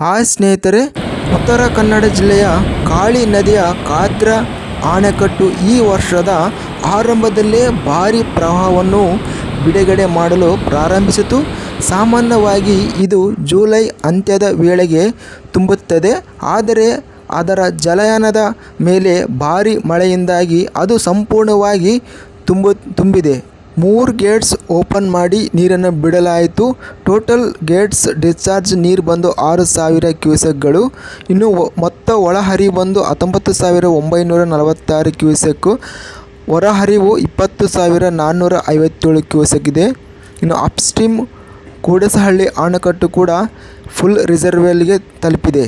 Hi ಸ್ನೇಹಿತರೆ, ಉತ್ತರ ಕನ್ನಡ ಜಿಲ್ಲೆಯ ಕಾಳಿ ನದಿಯ ಕಾತ್ರ ಆಣೆಕಟ್ಟು ಈ ವರ್ಷದ ಆರಂಭದಲ್ಲೇ ಭಾರಿ ಪ್ರವಾಹವನ್ನು ಬಿಡುಗಡೆ ಮಾಡಲು ಪ್ರಾರಂಭಿಸಿತು. ಸಾಮಾನ್ಯವಾಗಿ ಇದು ಜುಲೈ ಅಂತ್ಯದ ವೇಳೆಗೆ ತುಂಬುತ್ತದೆ. ಆದರೆ ಅದರ ಜಲಯಾನದ ಮೇಲೆ ಭಾರಿ ಮಳೆಯಿಂದಾಗಿ ಅದು ಸಂಪೂರ್ಣವಾಗಿ ತುಂಬು, ತುಂಬಿದೆ. ಮೂರು ಗೇಟ್ಸ್ ಓಪನ್ ಮಾಡಿ ನೀರನ್ನು ಬಿಡಲಾಯಿತು. ಟೋಟಲ್ ಗೇಟ್ಸ್ ಡಿಸ್ಚಾರ್ಜ್ ನೀರು ಬಂದು ಆರು ಸಾವಿರ ಕ್ಯೂಸೆಕ್ಗಳು. ಇನ್ನು ಮೊತ್ತ ಒಳಹರಿವು ಬಂದು ಹತ್ತೊಂಬತ್ತು ಸಾವಿರ ಒಂಬೈನೂರ ನಲವತ್ತಾರು ಕ್ಯೂಸೆಕ್ಕು. ಹೊರಹರಿವು ಇಪ್ಪತ್ತು ಸಾವಿರ ನಾನ್ನೂರ ಐವತ್ತೇಳು ಕ್ಯೂಸೆಕ್ ಇದೆ ಇನ್ನು ಅಪ್ಸ್ಟ್ರೀಮ್ ಕೂಡಸಹಳ್ಳಿ ಅಣೆಕಟ್ಟು ಕೂಡ ಫುಲ್ ರಿಸರ್ವೆಲ್ಗೆ ತಲುಪಿದೆ.